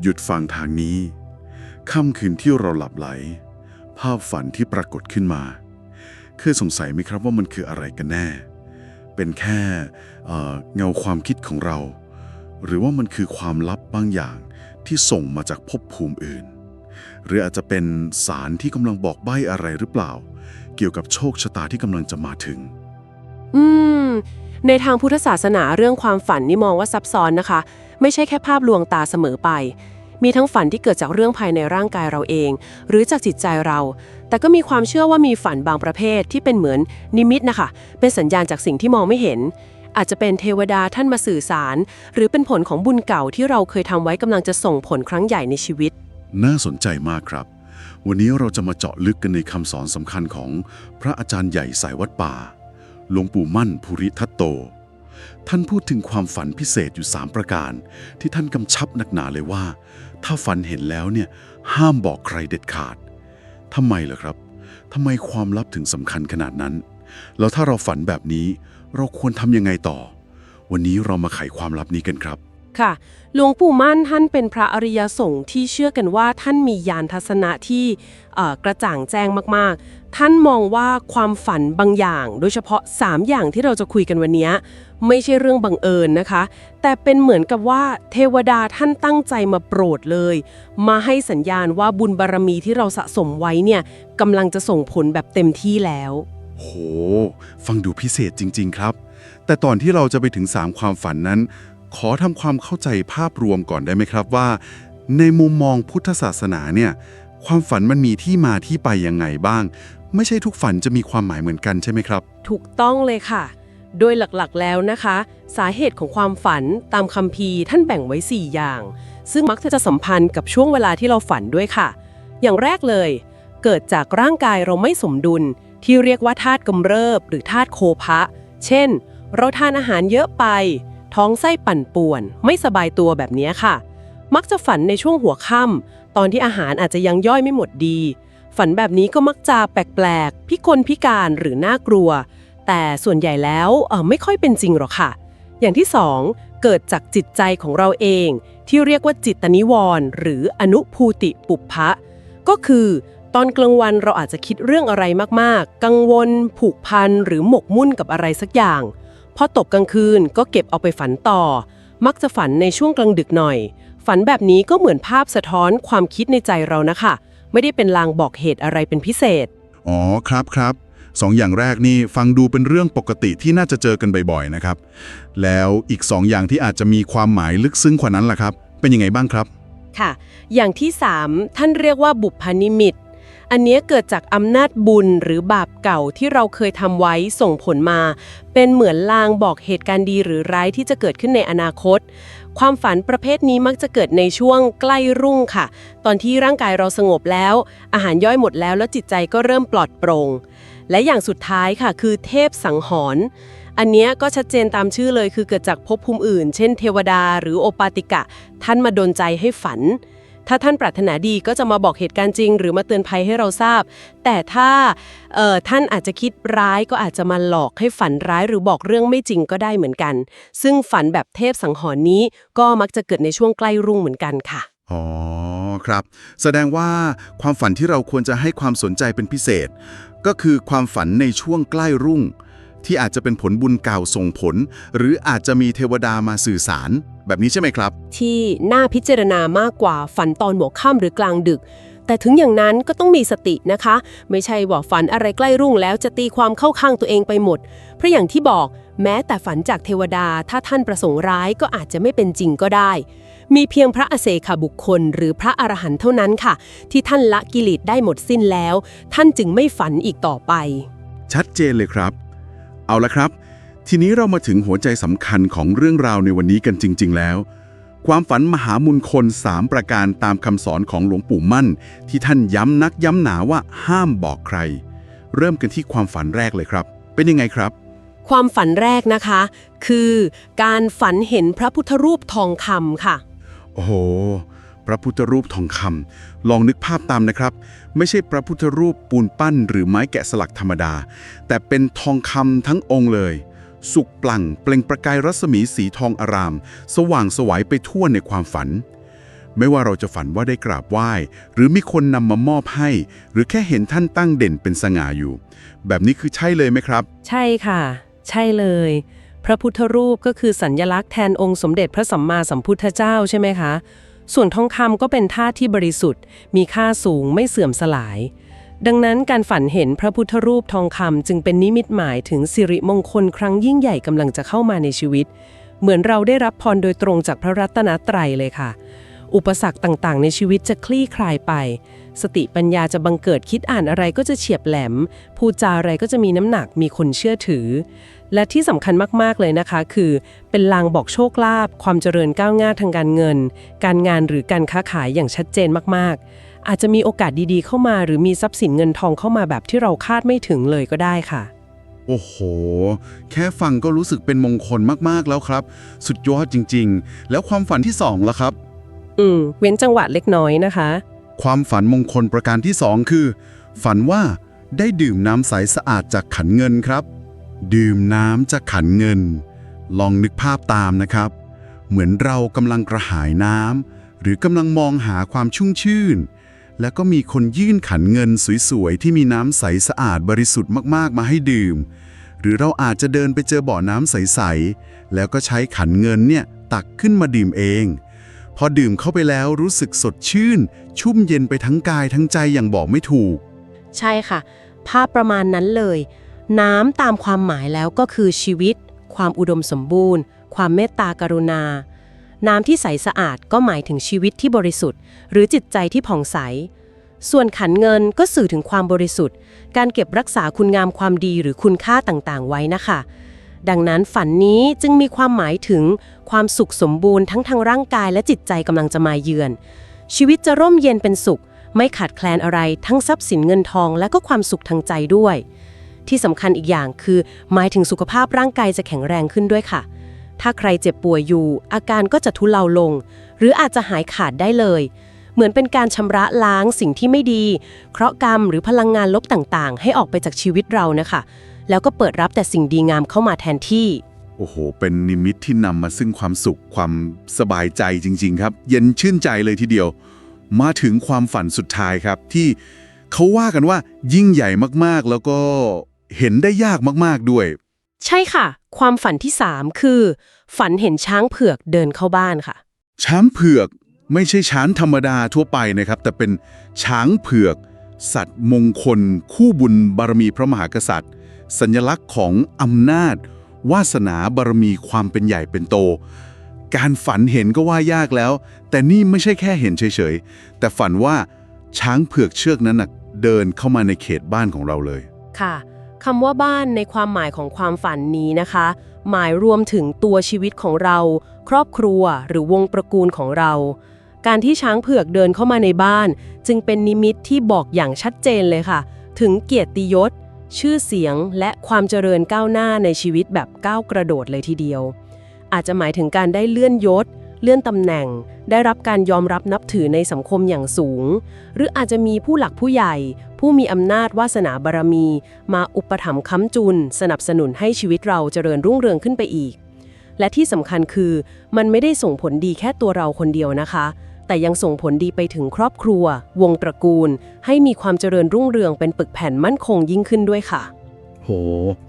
หยุดฟังทางนี้ ค่ำคืนที่เราหลับไหล ภาพฝันที่ปรากฏขึ้นมา เคยสงสัยไหมครับว่ามันคืออะไรกันแน่ เป็นแค่เเงาความคิดของเรา หรือว่ามันคือความลับบางอย่างที่ส่งมาจากภพภูมิอื่น หรืออาจจะเป็นสารที่กำลังบอกใบ้อะไรหรือเปล่า เกี่ยวกับโชคชะตาที่กำลังจะมาถึง อืม ในทางพุทธศาสนาเรื่องความฝันนี่มองว่าซับซ้อนนะคะ ไม่ใช่แค่ภาพลวงตาเสมอไป มีทั้งฝันที่เกิดจากเรื่องภายในร่างกายเราเอง หรือจากจิตใจเรา แต่ก็มีความเชื่อว่ามีฝันบางประเภทที่เป็นเหมือนนิมิตนะคะ เป็นสัญญาณจากสิ่งที่มองไม่เห็น อาจจะเป็นเทวดาท่านมาสื่อสาร หรือเป็นผลของบุญเก่าที่เราเคยทำไว้กำลังจะส่งผลครั้งใหญ่ในชีวิต น่าสนใจมากครับ วันนี้เราจะมาเจาะลึกกันในคำสอนสำคัญของพระอาจารย์ใหญ่สายวัดป่า หลวงปู่มั่นภูริทัตโต ท่านพูดถึงความฝันพิเศษอยู่ 3 ประการ ที่ท่านกำชับหนักหนาเลยว่า ถ้าฝันเห็นแล้วเนี่ยห้ามบอกใครเด็ดขาดทำไมเหรอครับทำไมความลับถึงสำคัญขนาดนั้น แล้วถ้าเราฝันแบบนี้ เราควรทำยังไงต่อ วันนี้เรามาไขความลับนี้กันครับ ค่ะ หลวงปู่มั่นท่านเป็นพระอริยสงฆ์ที่เชื่อกันว่าท่านมีญาณทัศนะที่กระจ่างแจ้งมากๆ ท่านมองว่าความฝันบางอย่าง โดยเฉพาะ 3 อย่างที่เราจะคุยกันวันนี้ ไม่ใช่เรื่องบังเอิญนะคะ แต่เป็นเหมือนกับว่าเทวดาท่านตั้งใจมาโปรดเลย มาให้สัญญาณว่าบุญบารมีที่เราสะสมไว้เนี่ยกำลังจะส่งผลแบบเต็มที่แล้วโห ฟังดูพิเศษจริง ๆ ครับ แต่ตอนที่เราจะไปถึง 3 ความฝันนั้น ขอทำความเข้าใจภาพรวมก่อนได้ไหมครับว่า ในมุมมองพุทธศาสนาเนี่ยความฝันมันมีที่มาที่ไปยังไงบ้าง ไม่ใช่ทุกฝันจะมีความหมายเหมือนกันใช่ไหมครับ ถูกต้องเลยค่ะ โดยหลักๆแล้วนะคะ สาเหตุของความฝันตามคัมภีร์ท่านแบ่งไว้ 4 อย่าง ซึ่งมักจะสัมพันธ์กับช่วงเวลาที่เราฝันด้วยค่ะ อย่างแรกเลย เกิดจากร่างกายเราไม่สมดุล ที่เรียกว่าธาตุกำเริบ หรือธาตุโคพะเช่น เราทานอาหารเยอะไป ท้องไส้ปั่นป่วน ไม่สบายตัวแบบนี้ค่ะ มักจะฝันในช่วงหัวค่ำตอนที่อาหารอาจจะยังย่อยไม่หมดดี ฝันแบบนี้ก็มักจะแปลกๆ พิกลพิการหรือน่ากลัว แต่ส่วนใหญ่แล้วเออไม่ค่อยเป็นจริงหรอกค่ะ อย่างที่สองเกิดจากจิตใจของเราเอง ที่เรียกว่าจิตนิวรณ์หรืออนุภูติปุพพะ ก็คือตอนกลางวันเราอาจจะคิดเรื่องอะไรมากๆ กังวล ผูกพัน หรือหมกมุ่นกับอะไรสักอย่าง พอตกกลางคืนก็เก็บเอาไปฝันต่อ มักจะฝันในช่วงกลางดึกหน่อย ฝันแบบนี้ก็เหมือนภาพสะท้อนความคิดในใจเรานะคะ ไม่ได้เป็นลางบอกเหตุอะไรเป็นพิเศษ อ๋อครับครับสองอย่างแรกนี่ฟังดูเป็นเรื่องปกติที่น่าจะเจอกันบ่อยๆนะครับ แล้วอีกสองอย่างที่อาจจะมีความหมายลึกซึ้งกว่านั้นล่ะครับ เป็นยังไงบ้างครับ ค่ะ อย่างที่ 3 ท่านเรียกว่าบุพนิมิต อันนี้เกิดจากอำนาจบุญหรือบาปเก่าที่เราเคยทำไว้ส่งผลมา เป็นเหมือนลางบอกเหตุการณ์ดีหรือร้ายที่จะเกิดขึ้นในอนาคต ความฝันประเภทนี้มักจะเกิดในช่วงใกล้รุ่งค่ะ ตอนที่ร่างกายเราสงบแล้ว อาหารย่อยหมดแล้วแล้วจิตใจก็เริ่มปลอดโปร่งและอย่างสุดท้ายค่ะ คือเทพสังหรณ์อันนี้ก็ชัดเจนตามชื่อเลยคือเกิดจากภพภูมิอื่น เช่นเทวดาหรือโอปาติกะ ท่านมาดนใจให้ฝัน ถ้าท่านปรารถนาดีก็จะมาบอกเหตุการณ์จริง หรือมาเตือนภัยให้เราทราบ แต่ถ้าเอ่อท่านอาจจะคิดร้ายก็อาจจะมาหลอกให้ฝันร้ายหรือบอกเรื่องไม่จริงก็ได้เหมือนกัน ซึ่งฝันแบบเทพสังหรณ์นี้ก็มักจะเกิดในช่วงใกล้รุ่งเหมือนกันค่ะอ๋อครับ แสดงว่าความฝันที่เราควรจะให้ความสนใจเป็นพิเศษ ก็คือความฝันในช่วงใกล้รุ่ง ที่อาจจะเป็นผลบุญเก่าส่งผล หรืออาจจะมีเทวดามาสื่อสาร แบบนี้ใช่ไหมครับ ที่น่าพิจารณามากกว่าฝันตอนหัวค่ำหรือกลางดึก แต่ถึงอย่างนั้นก็ต้องมีสตินะคะ ไม่ใช่ว่าฝันอะไรใกล้รุ่งแล้วจะตีความเข้าข้างตัวเองไปหมด เพราะอย่างที่บอกแม้แต่ฝันจากเทวดาถ้าท่านประสงค์ร้ายก็อาจจะไม่เป็นจริงก็ได้ มีเพียงพระอเศขบุคคล หรือพระอรหันต์เท่านั้นค่ะ ที่ท่านละกิเลสได้หมดสิ้นแล้ว ท่านจึงไม่ฝันอีกต่อไป ชัดเจนเลยครับ เอาละครับ ทีนี้เรามาถึงหัวใจสำคัญของเรื่องราวในวันนี้กันจริง ๆ แล้ว ความฝันมหามุลคล3ประการตามคำสอนของหลวงปู่มั่น ที่ท่านย้ำนักย้ำหนาว่าห้ามบอกใคร เริ่มกันที่ความฝันแรกเลยครับ เป็นยังไงครับ ความฝันแรกนะคะ คือการฝันเห็นพระพุทธรูปทองคำค่ะ โอ้โหพระพุทธรูปทองคำลองนึกภาพตามนะครับ ไม่ใช่พระพุทธรูปปูนปั้นหรือไม้แกะสลักธรรมดา แต่เป็นทองคำทั้งองค์เลย สุกปลั่งเปล่งประกายรัศมีสีทองอาราม สว่างสวัยไปทั่วในความฝัน ไม่ว่าเราจะฝันว่าได้กราบไหว้ หรือมีคนนำมามอบให้ หรือแค่เห็นท่านตั้งเด่นเป็นสง่าอยู่ แบบนี้คือใช่เลยไหมครับ ใช่ค่ะ ใช่เลย พระพุทธรูปก็คือสัญญลักษณ์แทนองค์สมเด็จพระสัมมาสัมพุทธเจ้าใช่ไหมคะ ส่วนทองคำก็เป็นธาตุที่บริสุทธิ์ มีค่าสูงไม่เสื่อมสลาย ดังนั้นการฝันเห็นพระพุทธรูปทองคำจึงเป็นนิมิตหมายถึงสิริมงคลครั้งยิ่งใหญ่กำลังจะเข้ามาในชีวิต เหมือนเราได้รับพรโดยตรงจากพระรัตนตรัยเลยค่ะ อุปสรรคต่างๆ ในชีวิตจะคลี่คลายไป สติปัญญาจะบังเกิดคิดอ่านอะไรก็จะเฉียบแหลม พูดจาอะไรก็จะมีน้ำหนักมีคนเชื่อถือ และที่สำคัญมากๆเลยนะคะ คือ เป็นลางบอกโชคลาภความเจริญก้าวหน้าทางการเงิน การงานหรือการค้าขายอย่างชัดเจนมากๆ อาจจะมีโอกาสดีๆ เข้ามา หรือมีทรัพย์สินเงินทองเข้ามาแบบที่เราคาดไม่ถึงเลยก็ได้ค่ะ โอ้โห แค่ฟังก็รู้สึกเป็นมงคลมากๆแล้วครับ สุดยอดจริง ๆ แล้วความฝันที่สองล่ะครับ อืม เว้นจังหวะเล็กน้อยนะคะ ความฝันมงคลประการที่สองคือ ฝันว่าได้ดื่มน้ำใสสะอาดจากขันเงินครับ ดื่มน้ำจากขันเงิน ลองนึกภาพตามนะครับ เหมือนเรากำลังกระหายน้ำหรือกำลังมองหาความชุ่มชื่น แล้วก็มีคนยื่นขันเงินสวยๆ ที่มีน้ำใสสะอาดบริสุทธิ์มากๆ มาให้ดื่ม หรือเราอาจจะเดินไปเจอบ่อน้ำใสๆ แล้วก็ใช้ขันเงินเนี่ยตักขึ้นมาดื่มเอง พอดื่มเข้าไปแล้วรู้สึกสดชื่น ชุ่มเย็นไปทั้งกายทั้งใจอย่างบอกไม่ถูก ใช่ค่ะ ภาพประมาณนั้นเลย น้ำตามความหมายแล้วก็คือชีวิต ความอุดมสมบูรณ์ ความเมตตากรุณา น้ำที่ใสสะอาดก็หมายถึงชีวิตที่บริสุทธิ์ หรือจิตใจที่ผ่องใส ส่วนขันเงินก็สื่อถึงความบริสุทธิ์ การเก็บรักษาคุณงามความดีหรือคุณค่าต่างๆ ไว้นะคะ ดังนั้นฝันนี้จึงมีความหมายถึงความสุขสมบูรณ์ทั้งทางร่างกายและจิตใจกำลังจะมาเยือน ชีวิตจะร่มเย็นเป็นสุข ไม่ขาดแคลนอะไร ทั้งทรัพย์สินเงินทอง และก็ความสุขทางใจด้วย ที่สำคัญอีกอย่างคือ หมายถึงสุขภาพร่างกายจะแข็งแรงขึ้นด้วยค่ะ ถ้าใครเจ็บป่วยอยู่ อาการก็จะทุเลาลง หรืออาจจะหายขาดได้เลย เหมือนเป็นการชำระล้างสิ่งที่ไม่ดี เคราะห์กรรมหรือพลังงานลบต่างๆ ให้ออกไปจากชีวิตเรานะคะ แล้วก็เปิดรับแต่สิ่งดีงามเข้ามาแทนที่ โอ้โห เป็นนิมิตที่นำมาซึ่งความสุขความสบายใจจริง ๆ ครับ เย็นชื่นใจเลยทีเดียว มาถึงความฝันสุดท้ายครับที่เขาว่ากันว่ายิ่งใหญ่มากๆ แล้วก็เห็นได้ยากมากๆด้วย ใช่ค่ะ ความฝันที่ 3 คือ ฝันเห็นช้างเผือกเดินเข้าบ้านค่ะ ช้างเผือกไม่ใช่ช้างธรรมดาทั่วไปนะครับ แต่เป็นช้างเผือก สัตว์มงคล คู่บุญบารมีพระมหากษัตริย์ สัญลักษณ์ของอำนาจ วาสนาบารมีความเป็นใหญ่เป็นโต การฝันเห็นก็ว่ายากแล้ว แต่นี่ไม่ใช่แค่เห็นเฉยๆ แต่ฝันว่าช้างเผือกเชือกนั้นนะเดินเข้ามาในเขตบ้านของเราเลยค่ะ คำว่าบ้านในความหมายของความฝันนี้นะคะ หมายรวมถึงตัวชีวิตของเรา ครอบครัวหรือวงตระกูลของเรา การที่ช้างเผือกเดินเข้ามาในบ้าน จึงเป็นนิมิตที่บอกอย่างชัดเจนเลยค่ะ ถึงเกียรติยศ ชื่อเสียง และความเจริญก้าวหน้าในชีวิตแบบก้าวกระโดดเลยทีเดียว อาจจะหมายถึงการได้เลื่อนยศ เลื่อนตำแหน่ง ได้รับการยอมรับนับถือในสังคมอย่างสูง หรืออาจจะมีผู้หลักผู้ใหญ่ ผู้มีอำนาจวาสนาบารมี มาอุปถัมภ์ค้ำจุน สนับสนุนให้ชีวิตเราเจริญรุ่งเรืองขึ้นไปอีก และที่สำคัญคือ มันไม่ได้ส่งผลดีแค่ตัวเราคนเดียวนะคะ แต่ยังส่งผลดีไปถึงครอบครัว วงตระกูล ให้มีความเจริญรุ่งเรืองเป็นปึกแผ่นมั่นคงยิ่งขึ้นด้วยค่ะโห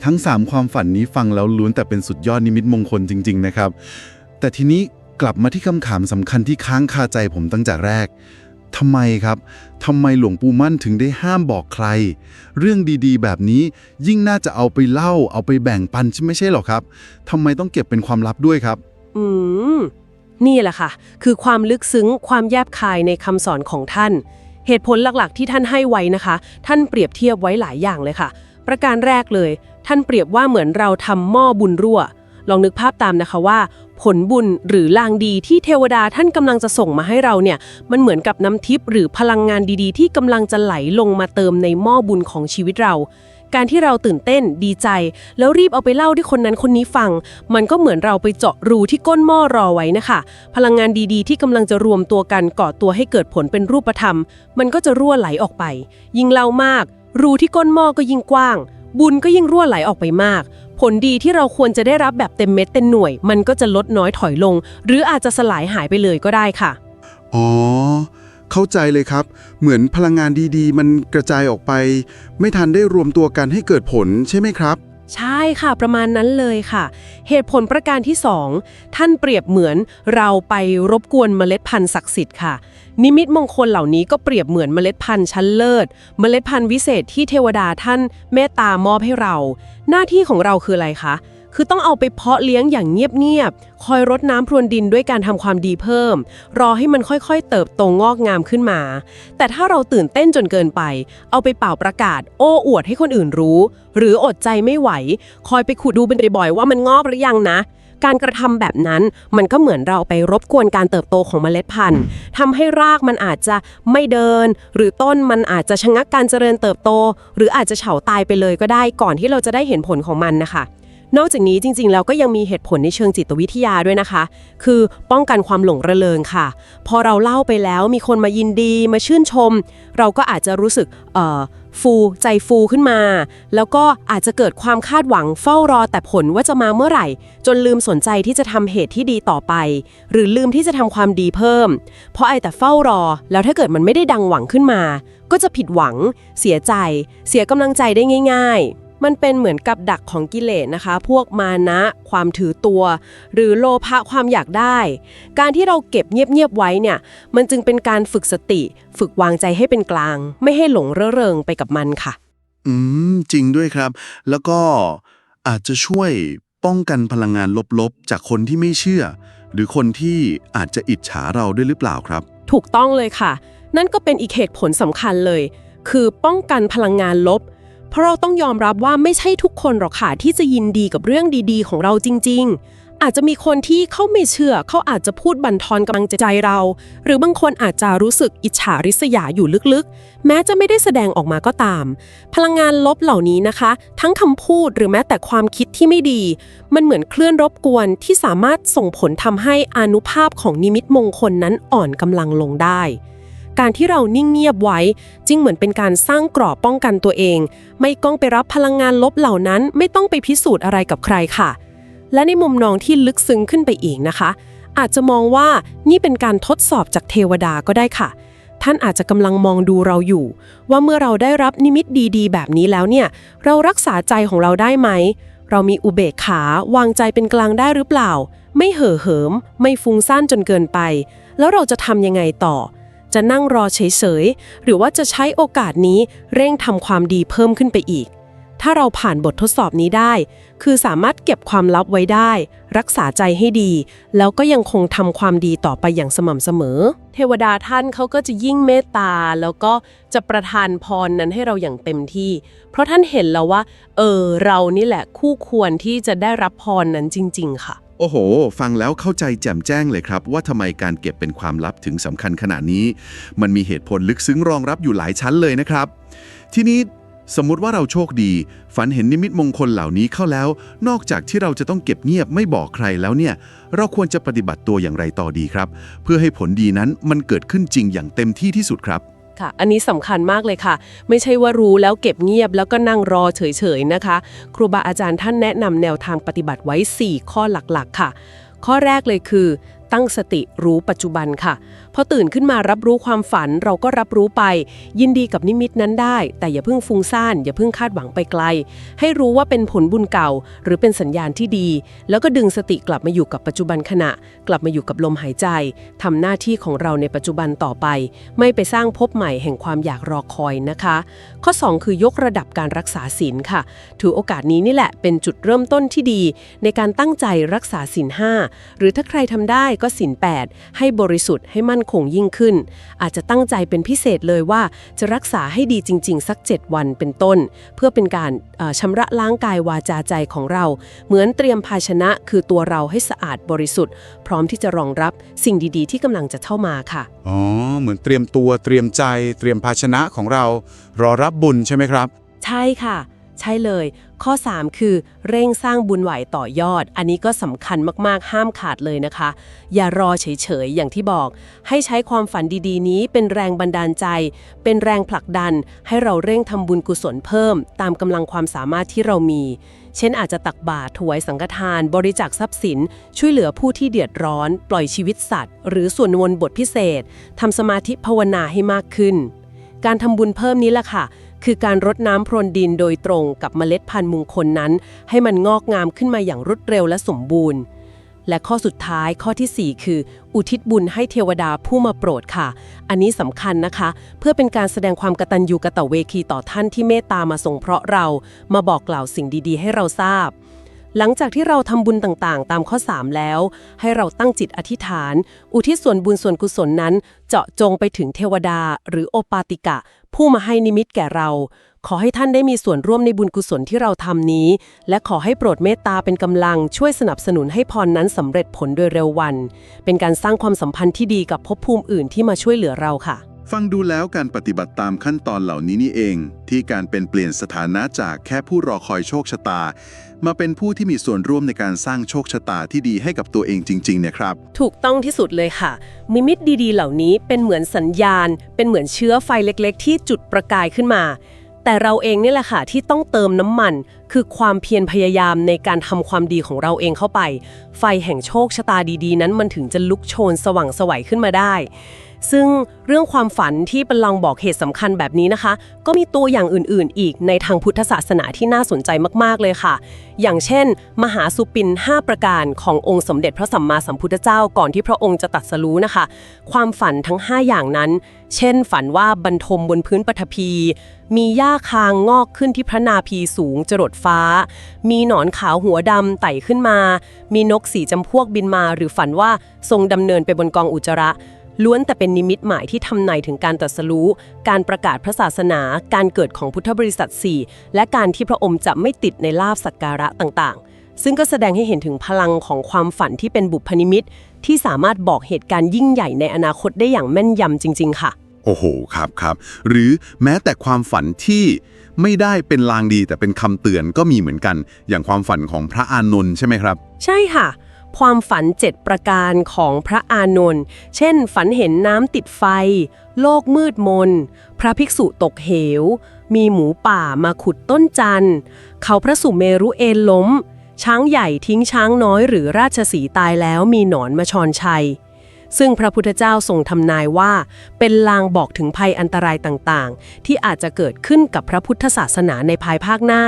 ทั้ง 3 ความฝันนี้ฟังแล้วล้วนแต่เป็นสุดยอดนิมิตมงคลจริง ๆ นะครับ แต่ทีนี้ กลับมาที่คำถามสำคัญที่ค้างคาใจผมตั้งแต่แรกทำไมครับทำไมหลวงปู่มั่นถึงได้ห้ามบอกใคร เรื่องดีๆ แบบนี้ยิ่งน่าจะเอาไปเล่า เอาไปแบ่งปันใช่ไม่ใช่หรอครับทำไมต้องเก็บเป็นความลับด้วยครับ อืม นี่แหละค่ะ คือความลึกซึ้งความแยบคายในคำสอนของท่าน เหตุผลหลักๆ ที่ท่านให้ไว้นะคะ ท่านเปรียบเทียบไว้หลายอย่างเลยค่ะ ประการแรกเลย ท่านเปรียบว่าเหมือนเราทำหม้อบุญรั่ว ลองนึกภาพตามนะคะว่า ผลบุญหรือลางดีที่เทวดาท่านกำลังจะส่งมาให้เราเนี่ย มันเหมือนกับน้ำทิพย์หรือพลังงานดีๆ ที่กำลังจะไหลลงมาเติมในหม้อบุญของชีวิตเรา การที่เราตื่นเต้นดีใจ แล้วรีบเอาไปเล่าที่คนนั้นคนนี้ฟัง มันก็เหมือนเราไปเจาะรูที่ก้นหม้อรอไว้นะคะ พลังงานดีๆ ที่กำลังจะรวมตัวกันก่อตัวให้เกิดผลเป็นรูปธรรม มันก็จะรั่วไหลออกไป ยิ่งเล่ามาก รูที่ก้นหม้อก็ยิ่งกว้าง บุญก็ยิ่งรั่วไหลออกไปมาก ผลดีที่เราควรจะได้รับแบบเต็มเม็ดเต็มหน่วย มันก็จะลดน้อยถอยลง หรืออาจจะสลายหายไปเลยก็ได้ค่ะ อ๋อ เข้าใจเลยครับ เหมือนพลังงานดีๆ มันกระจายออกไป ไม่ทันได้รวมตัวกันให้เกิดผลใช่ไหมครับ ใช่ค่ะประมาณนั้นเลยค่ะ เหตุผลประการที่ 2 ท่านเปรียบเหมือนเราไปรบกวนเมล็ดพันธุ์ศักดิ์สิทธิ์ค่ะ นิมิตมงคลเหล่านี้ก็เปรียบเหมือนเมล็ดพันธุ์ชั้นเลิศ เมล็ดพันธุ์วิเศษที่เทวดาท่านเมตตามอบให้เรา หน้าที่ของเราคืออะไรคะ คือต้องเอาไปเพาะเลี้ยงอย่างเงียบๆ คอยรดน้ำพรวนดินด้วยการทำความดีเพิ่ม รอให้มันค่อยๆ เติบโตงอกงามขึ้นมา แต่ถ้าเราตื่นเต้นจนเกินไป เอาไปเป่าประกาศ โอ้อวดให้คนอื่นรู้ หรืออดใจไม่ไหว คอยไปขุดดูเป็นบ่อยๆว่ามันงอกหรือยังนะการกระทำแบบนั้นมันก็เหมือนเราไปรบกวนการเติบโตของเมล็ดพันธุ์ทำให้รากมันอาจจะไม่เดิน หรือต้นมันอาจจะชะงักการเจริญเติบโต หรืออาจจะเฉาตายไปเลยก็ได้ก่อนที่เราจะได้เห็นผลของมันนะคะ นอกจากนี้จริงๆ แล้วก็ยังมีเหตุผลในเชิงจิตวิทยาด้วยนะคะ คือป้องกันความหลงระเริงค่ะ พอเราเล่าไปแล้วมีคนมายินดีมาชื่นชม เราก็อาจจะรู้สึกฟูใจฟูขึ้นมา แล้วก็อาจจะเกิดความคาดหวังเฝ้ารอแต่ผลว่าจะมาเมื่อไหร่ จนลืมสนใจที่จะทำเหตุที่ดีต่อไป หรือลืมที่จะทำความดีเพิ่ม เพราะไอแต่เฝ้ารอ แล้วถ้าเกิดมันไม่ได้ดังหวังขึ้นมา ก็จะผิดหวัง เสียใจ เสียกำลังใจได้ง่าย ๆ มันเป็นเหมือนกับดักของกิเลสนะคะ พวกมานะ ความถือตัว หรือโลภะความอยากได้ การที่เราเก็บเงียบๆไว้เนี่ย มันจึงเป็นการฝึกสติ ฝึกวางใจให้เป็นกลาง ไม่ให้หลงเร่อเริงไปกับมันค่ะ อืม จริงด้วยครับ แล้วก็อาจจะช่วยป้องกันพลังงานลบๆ จากคนที่ไม่เชื่อ หรือคนที่อาจจะอิจฉาเราด้วยหรือเปล่าครับ ถูกต้องเลยค่ะ นั่นก็เป็นอีกเหตุผลสำคัญเลย คือป้องกันพลังงานลบเพ ราะเราต้องยอมรับว่าไม่ใช่ทุกคนหรอกค่ะที่จะยินดีกับเรื่องดีๆ ของเราจริง ๆ อาจจะมีคนที่เขาไม่เชื่อ เขาอาจจะพูดบั่นทอนกำลังใจเรา หรือบางคนอาจจะรู้สึกอิจฉาริษยาอยู่ลึกๆ แม้จะไม่ได้แสดงออกมาก็ตาม พลังงานลบเหล่านี้นะคะ ทั้งคำพูดหรือแม้แต่ความคิดที่ไม่ดี มันเหมือนเคลื่อนรบกวนที่สามารถส่งผลทำให้อานุภาพของนิมิตมงคลนั้นอ่อนกำลังลงได้ การที่เรานิ่งเงียบไว้ จึงเหมือนเป็นการสร้างกรอบป้องกันตัวเอง ไม่ต้องไปรับพลังงานลบเหล่านั้น ไม่ต้องไปพิสูจน์อะไรกับใครค่ะ และในมุมนองที่ลึกซึ้งขึ้นไปอีกนะคะ อาจจะมองว่านี่เป็นการทดสอบจากเทวดาก็ได้ค่ะ ท่านอาจจะกำลังมองดูเราอยู่ ว่าเมื่อเราได้รับนิมิตดีๆ แบบนี้แล้วเนี่ย เรารักษาใจของเราได้ไหมเรามีอุเบกขาวางใจเป็นกลางได้หรือเปล่า ไม่เห่อเหิม ไม่ฟุ้งซ่านจนเกินไป แล้วเราจะทำยังไงต่อ จะนั่งรอเฉยๆ หรือว่าจะใช้โอกาสนี้เร่งทำความดีเพิ่มขึ้นไปอีก ถ้าเราผ่านบททดสอบนี้ได้ คือสามารถเก็บความลับไว้ได้ รักษาใจให้ดี แล้วก็ยังคงทำความดีต่อไปอย่างสม่ำเสมอ เทวดาท่านเขาก็จะยิ่งเมตตา แล้วก็จะประทานพรนั้นให้เราอย่างเต็มที่ เพราะท่านเห็นแล้วว่า เออเรานี่แหละคู่ควรที่จะได้รับพรนั้นจริง ๆ ค่ะ โอ้โห ฟังแล้วเข้าใจแจ่มแจ้งเลยครับ ว่าทำไมการเก็บเป็นความลับถึงสำคัญขนาดนี้ มันมีเหตุผลลึกซึ้งรองรับอยู่หลายชั้นเลยนะครับ ทีนี้สมมุติว่าเราโชคดี ฝันเห็นนิมิตมงคลเหล่านี้เข้าแล้ว นอกจากที่เราจะต้องเก็บเงียบไม่บอกใครแล้วเนี่ย เราควรจะปฏิบัติตัวอย่างไรต่อดีครับ เพื่อให้ผลดีนั้นมันเกิดขึ้นจริงอย่างเต็มที่ที่สุดครับ ค่ะ อันนี้สำคัญมากเลยค่ะ ไม่ใช่ว่ารู้แล้วเก็บเงียบแล้วก็นั่งรอเฉยๆนะคะ ครูบาอาจารย์ท่านแนะนำแนวทางปฏิบัติไว้ 4 ข้อหลักๆ ค่ะ ข้อแรกเลยคือ ตั้งสติรู้ปัจจุบันค่ะ พอตื่นขึ้นมารับรู้ความฝันเราก็รับรู้ไป ยินดีกับนิมิตนั้นได้ แต่อย่าเพิ่งฟุ้งซ่าน อย่าเพิ่งคาดหวังไปไกล ให้รู้ว่าเป็นผลบุญเก่า หรือเป็นสัญญาณที่ดี แล้วก็ดึงสติกลับมาอยู่กับปัจจุบันขณะ กลับมาอยู่กับลมหายใจทำหน้าที่ของเราในปัจจุบันต่อไป ไม่ไปสร้างภพใหม่แห่งความอยากรอคอยนะคะ ข้อ 2 คือยกระดับการรักษาศีลค่ะ ถือโอกาสนี้นี่แหละเป็นจุดเริ่มต้นที่ดี ในการตั้งใจรักษาศีลห้าหรือถ้าใครทำได้ก็ศีล8ให้บริสุทธิ์ให้มั่นคงยิ่งขึ้น อาจจะตั้งใจเป็นพิเศษเลยว่าจะรักษาให้ดีจริง ๆ สัก 7 วันเป็นต้น เพื่อเป็นการเอ่อชำระล้างกายวาจาใจของเรา เหมือนเตรียมภาชนะคือตัวเราให้สะอาดบริสุทธิ์ พร้อมที่จะรองรับสิ่งดีๆ ที่กำลังจะเข้ามาค่ะอ๋อเหมือนเตรียมตัวเตรียมใจ เตรียมภาชนะของเรา รอรับบุญใช่ไหมครับ ใช่ค่ะ ใช่เลย ข้อ 3 คือ เร่งสร้างบุญไหวต่อยอด อันนี้ก็สำคัญมากๆห้ามขาดเลยนะคะ อย่ารอเฉยๆ อย่างที่บอก ให้ใช้ความฝันดีๆ นี้เป็นแรงบันดาลใจ เป็นแรงผลักดัน ให้เราเร่งทำบุญกุศลเพิ่ม ตามกำลังความสามารถที่เรามี เช่นอาจจะตักบาตรถวายสังฆทาน บริจาคทรัพย์สิน ช่วยเหลือผู้ที่เดือดร้อน ปล่อยชีวิตสัตว์ หรือส่วนวนบทพิเศษทำสมาธิภาวนาให้มากขึ้น การทำบุญเพิ่มนี้แหละค่ะ คือการรดน้ำพรวนดินโดยตรงกับเมล็ดพันธุ์มงคลนั้น ให้มันงอกงามขึ้นมาอย่างรวดเร็วและสมบูรณ์ และข้อสุดท้ายข้อทีสี่4 คือ อุทิศบุญให้เทวดาผู้มาโปรดค่ะ อันนี้สำคัญนะคะ เพื่อเป็นการแสดงความกตัญญูกตเวคีต่อท่านที่เมตตามาทรงเพราะเรา มาบอกกล่าวสิ่งดีๆ ให้เราทราบ หลังจากที่เราทำบุญต่างๆ ตามข้อ 3 แล้ว ให้เราตั้งจิตอธิษฐาน อุทิศส่วนบุญส่วนกุศลนั้น เจาะจงไปถึงเทวดา หรือโอปาติกะ ผู้มาให้นิมิตแก่เรา ขอให้ท่านได้มีส่วนร่วมในบุญกุศลที่เราทำนี้ และขอให้โปรดเมตตาเป็นกำลังช่วยสนับสนุนให้พรนั้นสำเร็จผลโดยเร็ววัน เป็นการสร้างความสัมพันธ์ที่ดีกับภพภูมิอื่นที่มาช่วยเหลือเราค่ะฟังดูแล้วการปฏิบัติตามขั้นตอนเหล่านี้นี่เอง ที่การเป็นเปลี่ยนสถานะจากแค่ผู้รอคอยโชคชะตา มาเป็นผู้ที่มีส่วนร่วมในการสร้างโชคชะตาที่ดีให้กับตัวเองจริงๆเนี่ยครับ ถูกต้องที่สุดเลยค่ะ มิมิตดีๆ เหล่านี้เป็นเหมือนสัญญาณ เป็นเหมือนเชื้อไฟเล็กๆ ที่จุดประกายขึ้นมา แต่เราเองนี่แหละค่ะที่ต้องเติมน้ำมัน คือความเพียรพยายามในการทำความดีของเราเองเข้าไป ไฟแห่งโชคชะตาดีๆ นั้นมันถึงจะลุกโชนสว่างไสวัยขึ้นมาได้ ซึ่งเรื่องความฝันที่เป็นลองบอกเหตุสำคัญแบบนี้นะคะ ก็มีตัวอย่างอื่นๆ อีกในทางพุทธศาสนาที่น่าสนใจมากๆเลยค่ะ อย่างเช่น มหาสุปิน 5 ประการขององค์สมเด็จพระสัมมาสัมพุทธเจ้าก่อนที่พระองค์จะตรัสรู้นะคะ ความฝันทั้ง 5 อย่างนั้น เช่น ฝันว่าบรรทมบนพื้นปฐพี มีหญ้าคางงอกขึ้นที่พระนาภีสูงจรดฟ้า มีหนอนขาวหัวดำไต่ขึ้นมา มีนกสีจำพวกบินมา หรือฝันว่าทรงดำเนินไปบนกองอุจจาระ ล้วนแต่เป็นนิมิตหมายที่ทำนายถึงการตรัสรู้ การประกาศพระศาสนา การเกิดของพุทธบริษัท 4 และการที่พระองค์จะไม่ติดในลาบสักการะต่างๆ ซึ่งก็แสดงให้เห็นถึงพลังของความฝันที่เป็นบุพนิมิต ที่สามารถบอกเหตุการณ์ยิ่งใหญ่ในอนาคตได้อย่างแม่นยำจริง ๆ ค่ะ โอ้โห ครับครับ หรือแม้แต่ความฝันที่ไม่ได้เป็นลางดีแต่เป็นคำเตือนก็มีเหมือนกัน อย่างความฝันของพระอานนท์ใช่ไหมครับ ใช่ค่ะ ความฝัน7ประการของพระอานนท์เช่น ฝันเห็นน้ำติดไฟ โลกมืดมน พระภิกษุตกเหว มีหมูป่ามาขุดต้นจันทร์เขาพระสุเมรุเอนล้ม ช้างใหญ่ทิ้งช้างน้อยหรือราชสีตายแล้วมีหนอนมาชอนชัย ซึ่งพระพุทธเจ้าทรงทำนายว่า เป็นลางบอกถึงภัยอันตรายต่างๆ ที่อาจจะเกิดขึ้นกับพระพุทธศาสนาในภายภาคหน้า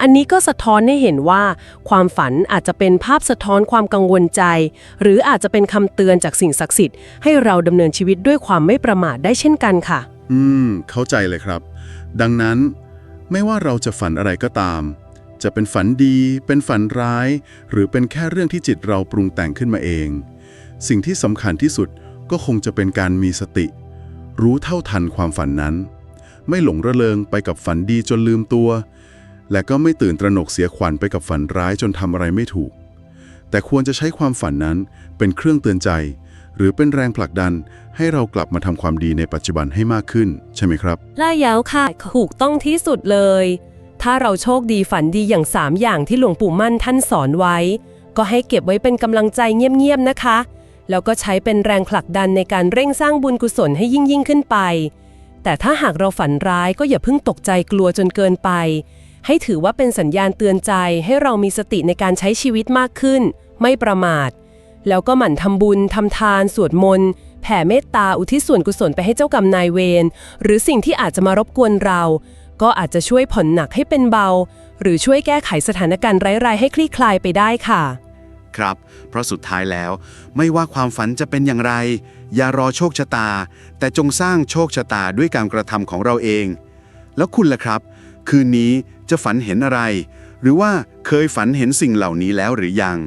อันนี้ก็สะท้อนให้เห็นว่า ความฝันอาจจะเป็นภาพสะท้อนความกังวลใจ หรืออาจจะเป็นคำเตือนจากสิ่งศักดิ์สิทธิ์ให้เราดำเนินชีวิตด้วยความไม่ประมาทได้เช่นกันค่ะ อืม เข้าใจเลยครับ ดังนั้น ไม่ว่าเราจะฝันอะไรก็ตาม จะเป็นฝันดี เป็นฝันร้าย หรือเป็นแค่เรื่องที่จิตเราปรุงแต่งขึ้นมาเอง สิ่งที่สำคัญที่สุดก็คงจะเป็นการมีสติ รู้เท่าทันความฝันนั้น ไม่หลงระเริงไปกับฝันดีจนลืมตัว และก็ไม่ตื่นตระหนกเสียขวัญไปกับฝันร้ายจนทำอะไรไม่ถูก แต่ควรจะใช้ความฝันนั้นเป็นเครื่องเตือนใจ หรือเป็นแรงผลักดันให้เรากลับมาทำความดีในปัจจุบันให้มากขึ้น ใช่ไหมครับล่ายาวค่ะถูกต้องที่สุดเลย ถ้าเราโชคดีฝันดีอย่าง 3 อย่างที่หลวงปู่มั่นท่านสอนไว้ ก็ให้เก็บไว้เป็นกำลังใจเงียบๆนะคะ แล้วก็ใช้เป็นแรงผลักดันในการเร่งสร้างบุญกุศลให้ยิ่งยิ่งขึ้นไป แต่ถ้าหากเราฝันร้ายก็อย่าเพิ่งตกใจกลัวจนเกินไป ให้ถือว่าเป็นสัญญาณเตือนใจให้เรามีสติในการใช้ชีวิตมากขึ้น ไม่ประมาท แล้วก็หมั่นทำบุญทำทาน สวดมนต์แผ่เมตตาอุทิศส่วนกุศลไปให้เจ้ากรรมนายเวรหรือสิ่งที่อาจจะมารบกวนเรา ก็อาจจะช่วยผ่อนหนักให้เป็นเบา หรือช่วยแก้ไขสถานการณ์ร้ายๆให้คลี่คลายไปได้ค่ะ ครับ เพราะสุดท้ายแล้ว ไม่ว่าความฝันจะเป็นอย่างไร อย่ารอโชคชะตา แต่จงสร้างโชคชะตาด้วยการกระทำของเราเอง แล้วคุณล่ะครับ คืนนี้ จะฝันเห็นอะไร หรือว่าเคยฝันเห็นสิ่งเหล่านี้แล้วหรือยัง